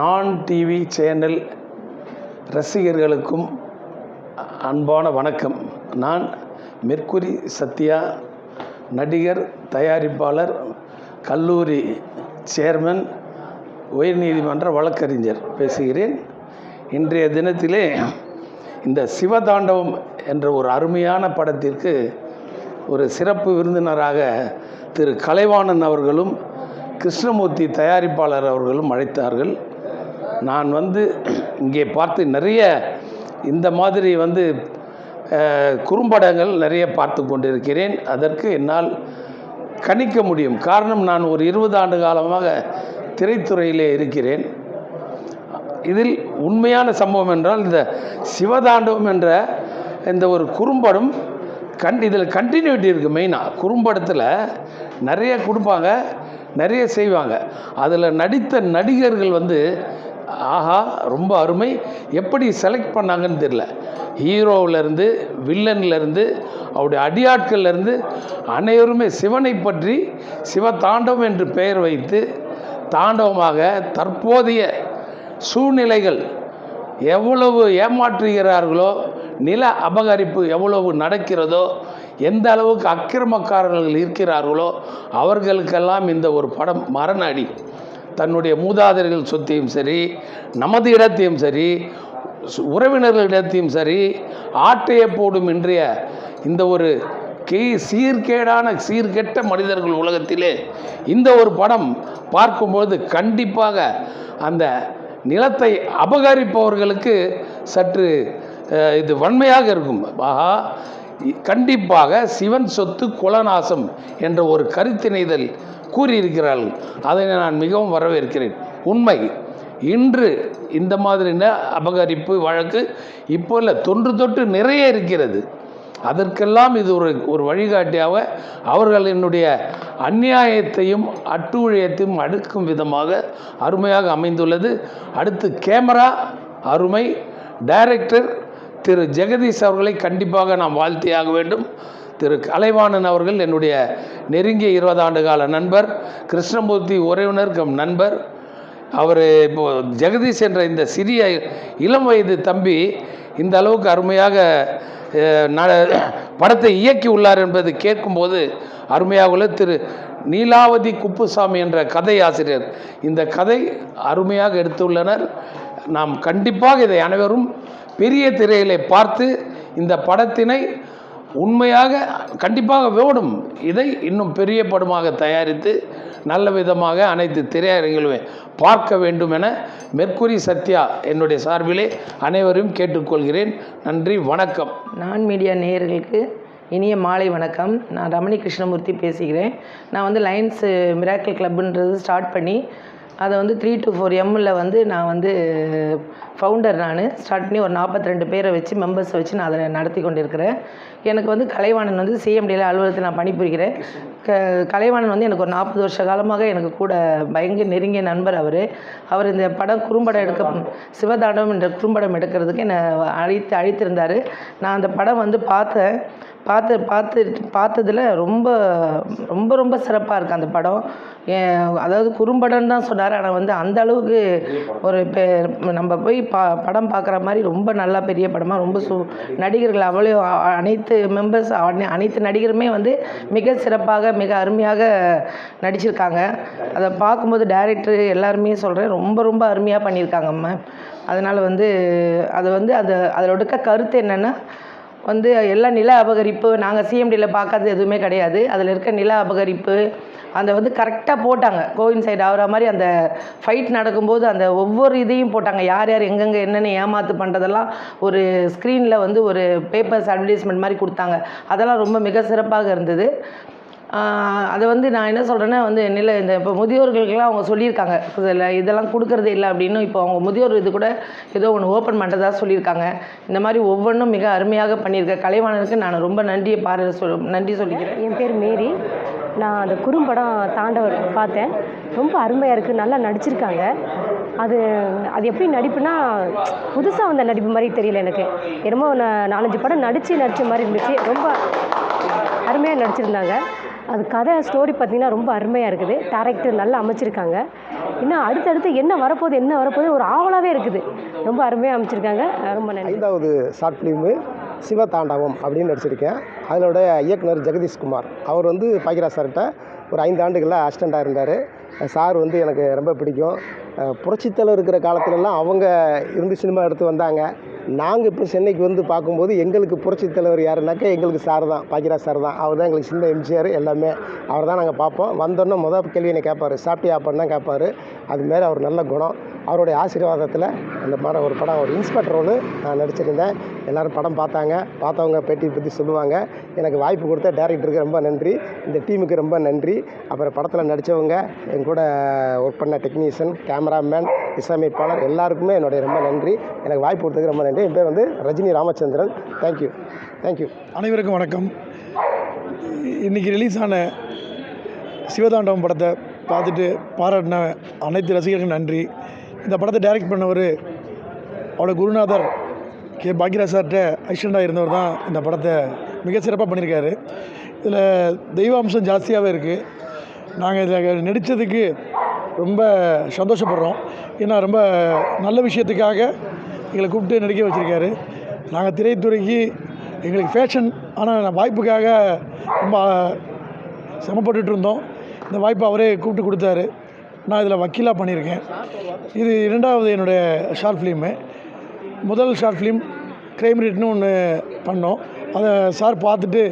நான் TV channel ரசிகர்களுக்கும் அன்பான வணக்கம். நான் மெர்க்குரி சத்யா நடிகர் தயாரிப்பாளர் கல்லூரி சேர்மன் உயர்நீதிமன்ற வழக்கறிஞர் பேசுகிறேன். இன்றைய தினத்திலே இந்த சிவதாண்டவம் என்ற ஒரு அருமையான படத்திற்கு ஒரு சிறப்பு விருந்தினராக திரு கலைவாணன் அவர்களும் கிருஷ்ணமூர்த்தி தயாரிப்பாளர் அவர்களும் அழைத்தார்கள். நான் வந்து இங்கே பார்த்து நிறைய இந்த மாதிரி வந்து குறும்படங்கள் நிறைய பார்த்து கொண்டிருக்கிறேன். அதற்கு என்னால் கணிக்க முடியும். காரணம் நான் ஒரு இருபது ஆண்டு காலமாக திரைத்துறையிலே இருக்கிறேன். இதில் உண்மையான சம்பவம் என்றால் இந்த சிவதாண்டவம் என்ற இந்த ஒரு குறும்படம் கண் இதில் கண்டினியூட்டி இருக்குது மெயினாக குறும்படத்தில் நிறைய கொடுப்பாங்க நிறைய செய்வாங்க. அதில் நடித்த நடிகர்கள் வந்து ஆஹா ரொம்ப அருமை. எப்படி செலக்ட் பண்ணாங்கன்னு தெரில ஹீரோவிலேருந்து வில்லன்லேருந்து அவருடைய அடியாட்கள்லேருந்து அனைவருமே சிவனை பற்றி சிவதாண்டவம் என்று பெயர் வைத்து தாண்டவமாக தற்போதைய சூழ்நிலைகள் எவ்வளவு ஏமாற்றுகிறார்களோ நில அபகரிப்பு எவ்வளவு நடக்கிறதோ எந்த அளவுக்கு அக்கிரமக்காரர்கள் இருக்கிறார்களோ அவர்களுக்கெல்லாம் இந்த ஒரு படம் மரண அடி. தன்னுடைய மூதாதையர்கள் சொத்தையும் சரி நமது இடத்தையும் சரி உறவினர்களிடத்தையும் சரி ஆட்டைய போடும் இன்றைய இந்த ஒரு கே சீர்கேடான சீர்கெட்ட மனிதர்கள் உலகத்திலே இந்த ஒரு படம் பார்க்கும்போது கண்டிப்பாக அந்த நிலத்தை அபகரிப்பவர்களுக்கு சற்று இது வன்மையாக இருக்கும். ஆகா கண்டிப்பாக சிவன் சொத்து குலநாசம் என்ற ஒரு கருத்தினைதல் கூறியிருக்கிறார்கள். அதை நான் மிகவும் வரவேற்கிறேன். உண்மை இன்று இந்த மாதிரின அபகரிப்பு வழக்கு இப்போ இல்லை தொன்று தொட்டு நிறைய இருக்கிறது. அதற்கெல்லாம் இது ஒரு ஒரு வழிகாட்டியாக அவர்கள் என்னுடைய அந்நியாயத்தையும் அட்டூழியத்தையும் அடுக்கும் விதமாக அருமையாக அமைந்துள்ளது. அடுத்து கேமரா அருமை. டைரக்டர் திரு. ஜெகதீஷ் அவர்களை கண்டிப்பாக நாம் வாழ்த்தியாக வேண்டும். திரு கலைவாணன் அவர்கள் என்னுடைய நெருங்கிய இருபது ஆண்டு கால நண்பர் கிருஷ்ணமூர்த்தி உறவினர் கம் நண்பர் அவர் இப்போ ஜெகதீஷ் என்ற இந்த சிறிய இளம் வயது தம்பி இந்த அளவுக்கு அருமையாக ந- படத்தை இயக்கி உள்ளார் என்பது கேட்கும்போது அருமையாக உள்ள திரு நீலாவதி குப்புசாமி என்ற கதை ஆசிரியர். இந்த கதை அருமையாக எடுத்துள்ளனர். நாம் கண்டிப்பாக இதை அனைவரும் பெரிய திரையிலே பார்த்து இந்த படத்தினை உண்மையாக கண்டிப்பாக ஓடும். இதை இன்னும் பெரிய படமாக தயாரித்து நல்ல விதமாக அனைத்து திரையரங்கிலுமே பார்க்க வேண்டும் என மெர்க்குரி சத்யா என்னுடைய சார்பிலே அனைவரையும் கேட்டுக்கொள்கிறேன். நன்றி வணக்கம். நான் மீடியா நேயர்களுக்கு இனிய மாலை வணக்கம். நான் ரமணி கிருஷ்ணமூர்த்தி பேசுகிறேன். நான் வந்து லைன்ஸு மிராக்கிள் கிளப்புன்றது ஸ்டார்ட் பண்ணி அதை வந்து த்ரீ டு ஃபோர் எம்மில் வந்து நான் வந்து ஃபவுண்டர் நான். ஸ்டார்ட் பண்ணி ஒரு நாற்பத்தி ரெண்டு பேரை வச்சு மெம்பர்ஸை வச்சு நான் அதை நடத்தி கொண்டிருக்கிறேன். எனக்கு வந்து கலைவாணன் வந்து சிஎம்டியில் அலுவலகத்தில் நான் பணிபுரிகிறேன். க கலைவாணன் வந்து எனக்கு ஒரு நாற்பது வருஷ காலமாக எனக்கு கூட பயங்கர நெருங்கிய நண்பர் அவர். அவர் இந்த படம் குறும்படம் எடுக்க சிவதாண்டவம் என்ற குறும்படம் எடுக்கிறதுக்கு என்னை அழைத்து அழைத்திருந்தார். நான் அந்த படம் வந்து பார்த்தேன். பார்த்து பார்த்து பார்த்ததில் ரொம்ப ரொம்ப ரொம்ப சிறப்பாக இருக்குது அந்த படம். அதாவது குறும்படம்னு தான் சொன்னார். ஆனால் வந்து அந்த அளவுக்கு ஒரு நம்ம போய் பா படம் பார்க்குற மாதிரி ரொம்ப நல்லா பெரிய படமாக ரொம்ப சு நடிகர்கள் அவ்வளோ அனைத்து மெம்பர்ஸ் அனைத்து நடிகருமே வந்து மிக சிறப்பாக மிக அருமையாக நடிச்சிருக்காங்க. அதை பார்க்கும்போது டைரக்டர் எல்லாருமே சொல்கிறேன் ரொம்ப ரொம்ப அருமையாக பண்ணியிருக்காங்க மேம் அதனால் வந்து அது வந்து அது அதில் இருக்க கருத்து என்னென்னா வந்து எல்லா நில அபகரிப்பு நாங்கள் சிஎம்டியில் பார்க்காதது எதுவுமே கிடையாது. அதில் இருக்க நில அபகரிப்பு அந்த வந்து கரெக்டாக போட்டாங்க. கோவின் சைடு ஆகிற மாதிரி அந்த ஃபைட் நடக்கும்போது அந்த ஒவ்வொரு இதையும் போட்டாங்க. யார் யார் எங்கெங்கே என்னென்ன ஏமாத்து பண்ணுறதெல்லாம் ஒரு ஸ்க்ரீனில் வந்து ஒரு பேப்பர்ஸ் அட்வர்டைஸ்மெண்ட் மாதிரி கொடுத்தாங்க. அதெல்லாம் ரொம்ப மிக சிறப்பாக இருந்தது. அதை வந்து நான் என்ன சொல்கிறேன்னா வந்து நில இந்த இப்போ முதியோர்களுக்கெல்லாம் அவங்க சொல்லியிருக்காங்க. இதில் இதெல்லாம் கொடுக்கறதே இல்லை அப்படின்னு இப்போ அவங்க முதியோர் இது கூட ஏதோ ஒன்று ஓப்பன் பண்ணுறதா சொல்லியிருக்காங்க. இந்த மாதிரி ஒவ்வொன்றும் மிக அருமையாக பண்ணியிருக்க கலைவாணனுக்கு நான் ரொம்ப நன்றியை பாரு சொல் நன்றி சொல்லிக்கிறேன். என் பேர் மேரி. நான் அந்த குறும்படம் தாண்டவர் பார்த்தேன். ரொம்ப அருமையாக இருக்குது நல்லா நடிச்சிருக்காங்க. அது அது எப்படி நடிப்புனா புதுசாக வந்த நடிப்பு மாதிரி தெரியல எனக்கு. என்னமோ நான் நாலஞ்சு படம் நடித்து நடித்த மாதிரி இருந்துச்சு. ரொம்ப அருமையாக நடிச்சிருந்தாங்க. அது கதை ஸ்டோரி பார்த்திங்கன்னா ரொம்ப அருமையாக இருக்குது. டேரக்டர் நல்லா அமைச்சிருக்காங்க. இன்னும் அடுத்தடுத்து என்ன வரப்போகுது என்ன வரப்போகுது ஒரு ஆவலாகவே இருக்குது. ரொம்ப அருமையாக அமைச்சிருக்காங்க. ரொம்ப நன்றி. ஐந்தாவது ஷார்ட் ஃபிலிமு சிவதாண்டவம் அப்படின்னு நடிச்சிருக்கேன். அதனோட இயக்குனர் ஜெகதீஷ்குமார் அவர் வந்து பாக்கிரா சார்கிட்ட ஒரு ஐந்து ஆண்டுகளில் அசிஸ்டண்ட்டாக இருந்தார். சார் வந்து எனக்கு ரொம்ப பிடிக்கும். புரட்சித்தலைவர் இருக்கிற காலத்துலலாம் அவங்க இருந்து சினிமா எடுத்து வந்தாங்க. நாங்கள் இப்போ சென்னைக்கு வந்து பார்க்கும்போது எங்களுக்கு புரட்சித் தலைவர் யாருனாக்கா எங்களுக்கு சார் தான் பாக்கிரா சார் தான். அவர் தான் எங்களுக்கு சின்ன எம்ஜிஆர் எல்லாமே. அவர் தான் நாங்கள் பார்ப்போம். வந்தோடனே முதல் கேள்வி என்னை கேட்பார் சாப்பிட்டியா? அப்படின்னு தான் கேட்பார் அதுமாரி அவர் நல்ல குணம். அவருடைய ஆசீர்வாதத்தில் அந்த படம் ஒரு படம் ஒரு இன்ஸ்பெக்டர் ரோலு நான் நடிச்சிருந்தேன். எல்லோரும் படம் பார்த்தாங்க. பார்த்தவங்க பேட்டி பற்றி சொல்லுவாங்க. எனக்கு வாய்ப்பு கொடுத்த டேரக்டருக்கு ரொம்ப நன்றி. இந்த டீமுக்கு ரொம்ப நன்றி. அப்புறம் படத்தில் நடித்தவங்க என் கூட ஒர்க் பண்ண டெக்னீஷியன் கேமராமேன் இசையமைப்பாளர் எல்லாருக்குமே என்னுடைய ரொம்ப நன்றி. எனக்கு வாய்ப்பு கொடுத்ததுக்கு ரொம்ப நன்றி. என் பேர் வந்து ரஜினி ராமச்சந்திரன். தேங்க்யூ தேங்க்யூ அனைவருக்கும் வணக்கம். இன்றைக்கி ரிலீஸ் ஆன சிவதாண்டவம் படத்தை பார்த்துட்டு பாராட்டின அனைத்து ரசிகர்களுக்கும் நன்றி. இந்த படத்தை டைரக்ட் பண்ணவர் அவரோட குருநாதர் கே. பாக்யராஜ் சார்கிட்ட அசிஸ்டண்டாக இருந்தவர் தான் இந்த படத்தை மிக சிறப்பாக பண்ணியிருக்காரு. இதில் தெய்வ அம்சம் ஜாஸ்தியாகவே இருக்குது நாங்கள் இதில் நடித்ததுக்கு ரொம்ப சந்தோஷப்படுறோம். ஏன்னா ரொம்ப நல்ல விஷயத்துக்காக எங்களை கூப்பிட்டு நடிக்க வச்சுருக்காரு. நாங்கள் திரைத்துறைக்கு எங்களுக்கு ஃபேஷன் ஆனால் வாய்ப்புக்காக ரொம்ப சிரமப்பட்டுட்டு இருந்தோம். இந்த வாய்ப்பை அவரே கூப்பிட்டு கொடுத்தாரு. நான் இதில் வக்கீலாக பண்ணியிருக்கேன். இது இரண்டாவது என்னுடைய ஷார்ட் ஃபிலிமு முதல் ஷார்ட் ஃபிலிம் கிரைம் ரேட்னு ஒன்று பண்ணோம். அதை சார் பார்த்துட்டு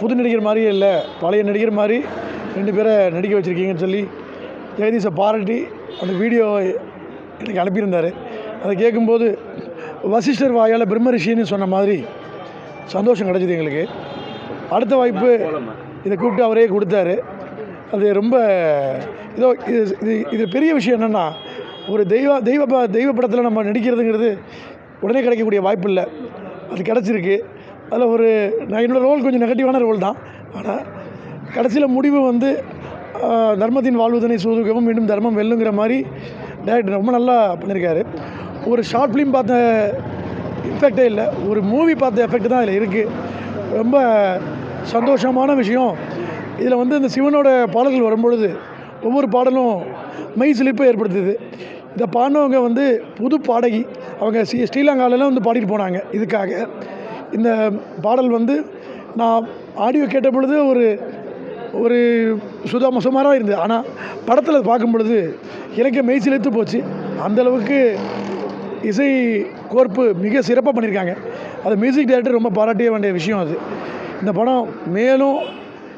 புது நடிகர் மாதிரியே இல்லை பழைய நடிகர் மாதிரி ரெண்டு பேரை நடிக்க வச்சுருக்கீங்கன்னு சொல்லி ஜெகதீஷை பாராட்டி அந்த வீடியோ எனக்கு அனுப்பியிருந்தார். அதை கேட்கும்போது வசிஷ்டர் வாயால் பிரம்மரிஷின்னு சொன்ன மாதிரி சந்தோஷம் கிடச்சிது எங்களுக்கு. அடுத்த வாய்ப்பு இதை கூப்பிட்டு அவரே கொடுத்தாரு. அது ரொம்ப இதோ இது இது இது பெரிய விஷயம் என்னென்னா ஒரு தெய்வ தெய்வ ப தெய்வ படத்தில் நம்ம நடிக்கிறதுங்கிறது உடனே கிடைக்கக்கூடிய வாய்ப்பு இல்லை அது கிடச்சிருக்கு. அதில் ஒரு நான் என்னோடய ரோல் கொஞ்சம் நெகட்டிவான ரோல் தான். ஆனால் கடைசியில் முடிவு வந்து தர்மத்தின் வாழ்வுதனை சூதுகவும் மீண்டும் தர்மம் வெல்லுங்கிற மாதிரி டேரக்டர் ரொம்ப நல்லா பண்ணியிருக்காரு ஒரு ஷார்ட் ஃபிலிம் பார்த்த எஃபெக்டே இல்லை. ஒரு மூவி பார்த்த எஃபெக்ட் தான் இதில் இருக்குது ரொம்ப சந்தோஷமான விஷயம். இதில் வந்து இந்த சிவனோட பாடல்கள் வரும்பொழுது ஒவ்வொரு பாடலும் மெய் சிலிப்பை ஏற்படுத்துது. இதை பாடினவங்க வந்து புது பாடகி. அவங்க ஸ்ரீ ஸ்ரீலங்காவிலலாம் வந்து பாடிட்டு போனாங்க. இதுக்காக. இந்த பாடல் வந்து நான் ஆடியோ கேட்ட பொழுது ஒரு ஒரு சுதாம சுமாராக இருந்தது. ஆனால் படத்தில் பார்க்கும் பொழுது எனக்கு மெய் சிலித்து போச்சு. அந்தளவுக்கு இசை கோர்ப்பு மிக சிறப்பாக பண்ணியிருக்காங்க. அது மியூசிக் டைரக்டர் ரொம்ப பாராட்டிய வேண்டிய விஷயம் அது. இந்த படம் மேலும்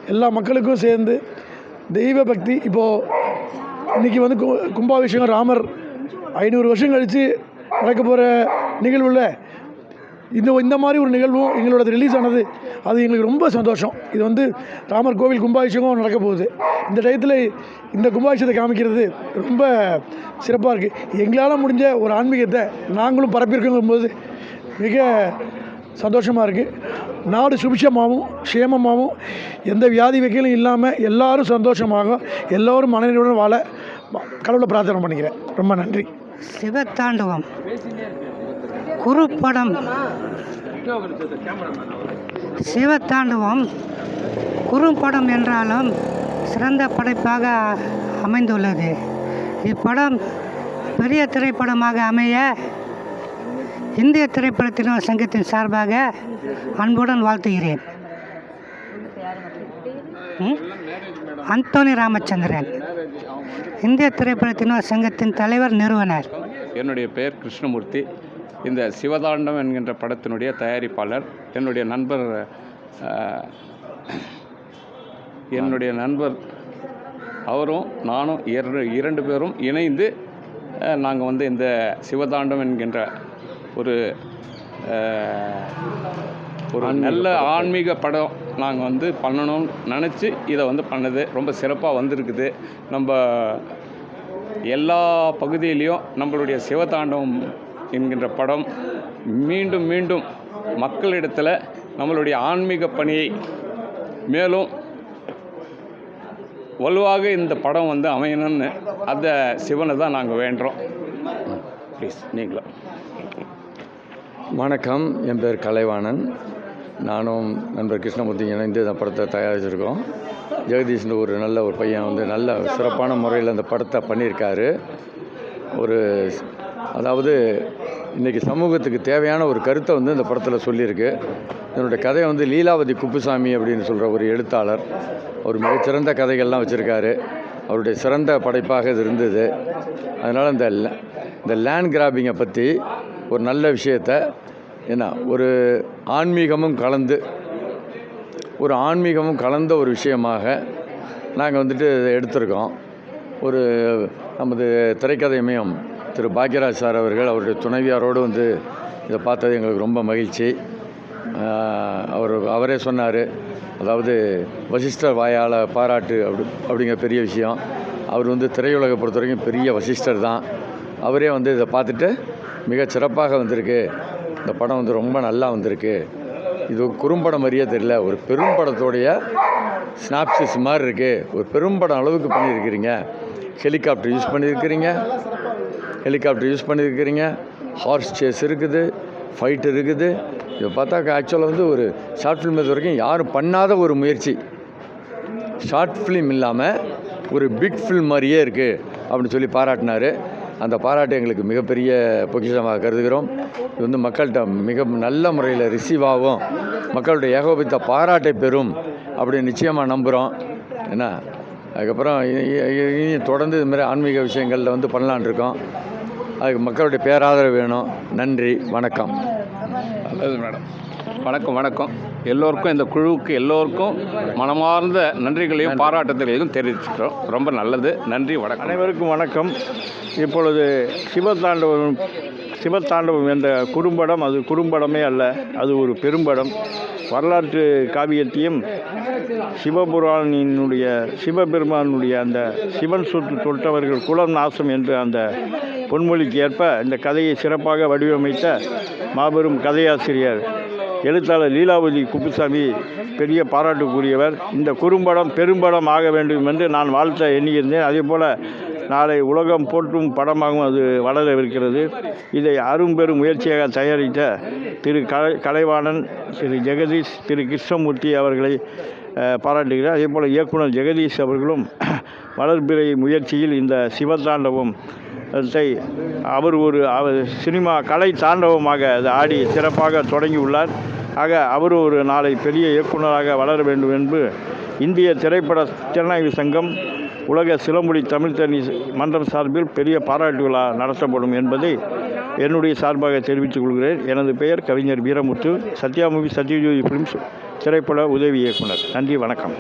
எல்லா மக்களுக்கும் சேர்ந்து தெய்வ பக்தி. இப்போது இன்றைக்கி வந்து கு கும்பாபிஷேகம் ராமர் ஐநூறு வருஷம் கழித்து நடக்க போகிற நிகழ்வில் இந்த இந்த மாதிரி ஒரு நிகழ்வும் எங்களோட ரிலீஸ் ஆனது. அது எங்களுக்கு ரொம்ப சந்தோஷம். இது வந்து ராமர் கோவில் கும்பாபிஷேகம் நடக்க போகுது. இந்த டயத்தில் இந்த கும்பாபிஷேகத்தை காமிக்கிறது ரொம்ப சிறப்பாக இருக்குது எங்களால் முடிஞ்ச ஒரு ஆன்மீகத்தை நாங்களும் பரப்பியிருக்கோங்கும்போது மிக சந்தோஷமாக இருக்குது நாடு சுபிஷமாகவும் க்ஷேமமாகவும் எந்த வியாதி வகையிலும் இல்லாமல் எல்லாரும் சந்தோஷமாக எல்லோரும் மனநிலையுடன் வாழ கடவுளை பிரார்த்தனை பண்ணிக்கிறேன். ரொம்ப நன்றி. சிவத்தாண்டவம். குறுப்படம் சிவத்தாண்டவம். குறும்படம் என்றாலும் சிறந்த படைப்பாக அமைந்துள்ளது. இப்படம் பெரிய திரைப்படமாக அமைய இந்திய திரைப்படத்தினர் சங்கத்தின் சார்பாக அன்புடன் வாழ்த்துகிறேன். ம்? அந்தோனி ராமச்சந்திரன். இந்திய திரைப்படத்தினர் சங்கத்தின் தலைவர் நிறுவனர். என்னுடைய பெயர் கிருஷ்ணமூர்த்தி. இந்த சிவதாண்டம் என்கின்ற படத்தினுடைய தயாரிப்பாளர். என்னுடைய நண்பர் என்னுடைய நண்பர் அவரும் நானும் இரண்டு இரண்டு பேரும் இணைந்து நாங்கள் வந்து இந்த சிவதாண்டம் என்கின்ற ஒரு ஒரு நல்ல ஆன்மீக படம் நாங்கள் வந்து பண்ணணும்னு நினச்சி இதை வந்து பண்ணது. ரொம்ப சிறப்பாக வந்திருக்குது. நம்ம எல்லா பகுதியிலையும் நம்மளுடைய சிவதாண்டவம் என்கின்ற படம் மீண்டும் மீண்டும் மக்களிடத்தில் நம்மளுடைய ஆன்மீக பணியை மேலும் வலுவாக இந்த படம் வந்து அமையணும்னு அந்த சிவனை தான் நாங்கள் வேண்டுறோம். ப்ளீஸ் நீங்களும். வணக்கம். என் பேர் கலைவாணன். நானும் நண்பர் கிருஷ்ணமூர்த்தி இணைந்து இந்த படத்தை தயாரிச்சிருக்கோம். ஜெகதீஷ்னு ஒரு நல்ல ஒரு பையன் வந்து நல்ல சிறப்பான முறையில் அந்த படத்தை பண்ணியிருக்காரு. ஒரு அதாவது இன்றைக்கி சமூகத்துக்கு தேவையான ஒரு கருத்தை வந்து இந்த படத்தில் சொல்லியிருக்கு. என்னுடைய கதையை வந்து லீலாவதி குப்புசாமி அப்படின்னு சொல்கிற ஒரு எழுத்தாளர். அவர் மிகச்சிறந்த கதைகள்லாம் வச்சுருக்காரு. அவருடைய சிறந்த படைப்பாக இது இருந்தது. அதனால் இந்த இந்த லேண்ட் கிராபிங்கை பற்றி ஒரு நல்ல விஷயத்தை என்ன ஒரு ஆன்மீகமும் கலந்து ஒரு ஆன்மீகமும் கலந்த ஒரு விஷயமாக நாங்கள் வந்துட்டு இதை எடுத்திருக்கோம். ஒரு நமது திரைக்கதைமையம் திரு பாக்யராஜ் சார் அவர்கள் அவருடைய துணைவியாரோடு வந்து இதை பார்த்தது எங்களுக்கு ரொம்ப மகிழ்ச்சி. அவர் அவரே சொன்னார் அதாவது வசிஷ்டர் வாயால் பாராட்டு அப்படி அப்படிங்கிற பெரிய விஷயம். அவர் வந்து திரையுலகை பொறுத்த வரைக்கும் பெரிய வசிஷ்டர் தான். அவரே வந்து இதை பார்த்துட்டு மிக சிறப்பாக வந்திருக்கு. இந்த படம் வந்து ரொம்ப நல்லா வந்திருக்கு. இது ஒரு குறும்படம் மாதிரியே தெரியல. ஒரு பெரும் படத்தோடைய ஸ்னாப்சிஸ் மாதிரி இருக்குது ஒரு பெரும்படம் அளவுக்கு பண்ணியிருக்கிறீங்க. ஹெலிகாப்டர் யூஸ் பண்ணியிருக்கிறீங்க. ஹெலிகாப்டர் யூஸ் பண்ணியிருக்கிறீங்க. ஹார்ஸ் சேஸ் இருக்குது. ஃபைட் இருக்குது. இதை பார்த்தா ஆக்சுவலாக வந்து ஒரு ஷார்ட் ஃபிலிம் இது வரைக்கும் யாரும் பண்ணாத ஒரு முயற்சி. ஷார்ட் ஃபிலிம் இல்லாமல் ஒரு பிக் ஃபில்ம் மாதிரியே இருக்குது அப்படின்னு சொல்லி பாராட்டினார். அந்த பாராட்டு எங்களுக்கு மிகப்பெரிய பொக்கிஷமாக கருதுகிறோம். இது வந்து மக்கள்கிட்ட மிக நல்ல முறையில் ரிசீவ் ஆகும். மக்களுடைய ஏகோபித்த பாராட்டை பெறும் அப்படின்னு நிச்சயமாக நம்புகிறோம் என்ன? அதுக்கப்புறம் இனி தொடர்ந்து இதுமாதிரி ஆன்மீக விஷயங்களில் வந்து பண்ணலான் இருக்கோம். அதுக்கு மக்களுடைய பேராதரவு வேணும். நன்றி. வணக்கம். நல்லது மேடம். வணக்கம் வணக்கம். எல்லோருக்கும் இந்த குழுவுக்கு எல்லோருக்கும் மனமார்ந்த நன்றிகளையும் பாராட்டுதல்களையும் தெரிவிச்சுக்கிறோம். ரொம்ப நல்லது. நன்றி வணக்கம். அனைவருக்கும் வணக்கம். இப்பொழுது சிவதாண்டவம் சிவத்தாண்டவம் என்ற குறும்படம் அது குறும்படமே அல்ல அது ஒரு பெரும்படம். வரலாற்று காவியத்தையும் சிவபுராணினுடைய சிவபெருமானுடைய அந்த சிவன் சொத்து தொட்டவர்கள் குலம் நாசம் என்று அந்த பொன்மொழிக்கு ஏற்ப இந்த கதையை சிறப்பாக வடிவமைத்த மாபெரும் கதையாசிரியர் எழுத்தாளர் லீலாவதி குப்புசாமி பெரிய பாராட்டுக்குரியவர். இந்த குறும்படம் பெரும்படம் ஆக வேண்டும் என்று நான் வாழ்த்த எண்ணியிருந்தேன். அதே போல் நாளை உலகம் போற்றும் படமாகவும் அது வளரவிருக்கிறது. இதை அரும்பெரும் முயற்சியாக தயாரித்த திரு கலை கலைவாணன் திரு ஜெகதீஷ் திரு கிருஷ்ணமூர்த்தி அவர்களை பாராட்டுகிறார் பாராட்டுகிறேன். அதே போல் இயக்குனர் ஜெகதீஷ் அவர்களும் வளர்பிறை முயற்சியில் இந்த சிவதாண்டவம் அவர் ஒரு அவர் சினிமா கலை தாண்டவமாக அது ஆடி சிறப்பாக தொடங்கியுள்ளார். ஆக அவர் ஒரு நாளை பெரிய இயக்குனராக வளர வேண்டும் என்று இந்திய திரைப்பட திறனாய்வு சங்கம் உலக சிலமொழி தமிழ் தனி மன்றம் சார்பில் பெரிய பாராட்டு விழா நடத்தப்படும் என்பதை என்னுடைய சார்பாக தெரிவித்துக் கொள்கிறேன். எனது பெயர் கவிஞர் வீரமுத்து சத்யாமூவி சத்யஜோதி ஃபிலிம்ஸ் திரைப்பட உதவி இயக்குனர். நன்றி வணக்கம்.